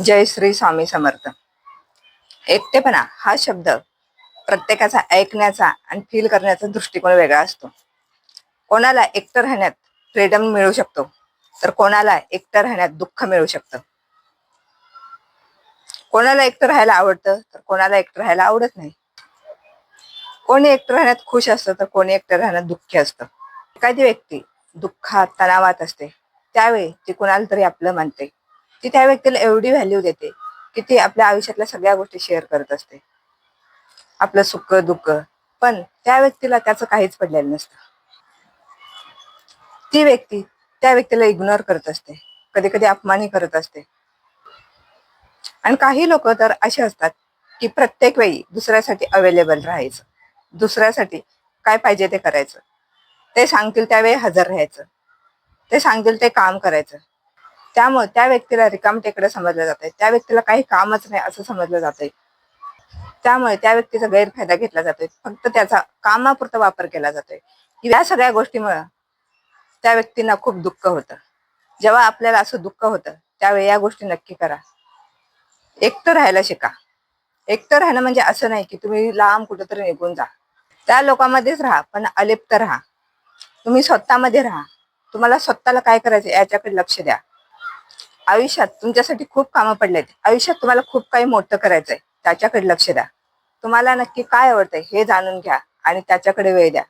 जय श्री स्वामी समर्थ. एकटेपणा हा शब्द प्रत्येकाचा ऐकण्याचा आणि फील करण्याचा दृष्टिकोन वेगळा असतो. कोणाला एकटं राहण्यात फ्रीडम मिळू शकतो तर कोणाला एकटं राहण्यात दुःख मिळू शकतं. कोणाला एकटं राहायला आवडतं तर कोणाला एकटं राहायला आवडत नाही. कोणी एकटं राहण्यात खुश असतं तर कोणी एकटं राहण्यात दुःखी असतं. एखादी व्यक्ती दुःखात तणावात असते त्यावेळी ती कुणाला तरी आपलं मानते. ती त्या व्यक्तीला एवढी व्हॅल्यू देते की ती आपल्या आयुष्यातल्या सगळ्या गोष्टी शेअर करत असते. आपलं सुख दुःख. पण त्या व्यक्तीला त्याचं काहीच पडलेलं नसतं. ती व्यक्ती त्या व्यक्तीला इग्नोर करत असते. कधी कधी अपमानही करत असते. आणि काही लोक तर असे असतात की प्रत्येक वेळी दुसऱ्यासाठी अवेलेबल राहायचं. दुसऱ्यासाठी काय पाहिजे ते करायचं. ते सांगतील त्यावेळी हजर राहायचं. ते सांगतील ते काम करायचं. त्यामुळे त्या व्यक्तीला रिकामटेकडे समजलं जातंय. त्या व्यक्तीला काही कामच नाही असं समजलं जातंय. त्यामुळे त्या व्यक्तीचा गैरफायदा घेतला जातोय. फक्त त्याचा कामापुरता वापर केला जातोय. या सगळ्या गोष्टीमुळं त्या व्यक्तींना खूप दुःख होतं. जेव्हा आपल्याला असं दुःख होतं त्यावेळी या गोष्टी नक्की करा. एकटं राहायला शिका. एकटं राहणं म्हणजे असं नाही की तुम्ही लांब कुठंतरी निघून जा. त्या लोकांमध्येच राहा पण अलिप्त राहा. तुम्ही स्वतःमध्ये राहा. तुम्हाला स्वतःला काय करायचं याच्याकडे लक्ष द्या. आयुष्यात तुमच्यासाठी खूप कामं पडलेत आयुष्यात तुम्हाला खूप काही मोठं करायचंय. त्याच्याकडे लक्ष द्या. तुम्हाला नक्की काय आवडतंय हे जाणून घ्या आणि त्याच्याकडे वेळ द्या.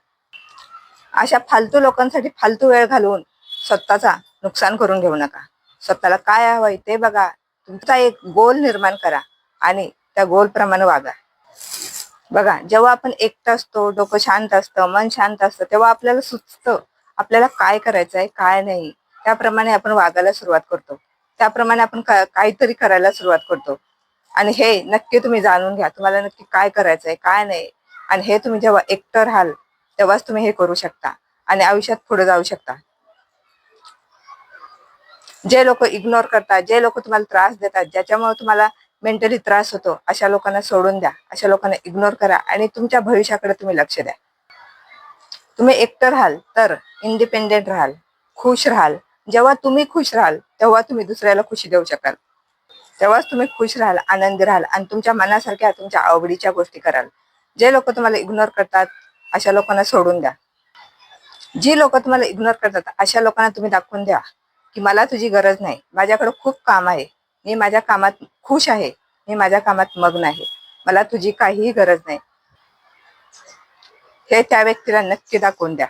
अशा फालतू लोकांसाठी फालतू वेळ घालवून स्वतःचा नुकसान करून घेऊ नका. स्वतःला काय हवंय ते बघा. तुमचा एक गोल निर्माण करा आणि त्या गोलप्रमाणे वागा. बघा जेव्हा आपण एकटं असतो डोकं शांत असतं मन शांत असतं तेव्हा आपल्याला सुचतं आपल्याला काय करायचं आहे काय नाही. त्याप्रमाणे आपण वागायला सुरुवात करतो. त्याप्रमाणे आपण काहीतरी करायला सुरुवात करतो. आणि हे नक्की तुम्ही जाणून घ्या. तुम्हाला नक्की काय करायचंय काय नाही. आणि हे तुम्ही जेव्हा एकटं राहाल तेव्हाच तुम्ही हे करू शकता. आणि आयुष्यात पुढे जाऊ शकता. जे लोक इग्नोर करतात जे लोक तुम्हाला त्रास देतात ज्याच्यामुळे तुम्हाला मेंटली त्रास होतो अशा लोकांना सोडून द्या. अशा लोकांना इग्नोर करा आणि तुमच्या भविष्याकडे तुम्ही लक्ष द्या. तुम्ही एकटं राहाल तर इंडिपेंडेंट राहाल खुश राहाल. जेव्हा तुम्ही खुश राहाल तेव्हा तुम्ही दुसऱ्याला खुशी देऊ शकाल. तेव्हाच तुम्ही खुश राहाल आनंदी राहाल आणि तुमच्या मनासारख्या तुमच्या आवडीच्या गोष्टी कराल. जे लोक तुम्हाला इग्नोर करतात अशा लोकांना सोडून द्या. जी लोक तुम्हाला इग्नोर करतात अशा लोकांना तुम्ही दाखवून द्या की मला तुझी गरज नाही. माझ्याकडे खूप काम आहे. मी माझ्या कामात खुश आहे. मी माझ्या कामात मग्न आहे. मला तुझी काहीही गरज नाही. हे त्या व्यक्तीला नक्की दाखवून द्या.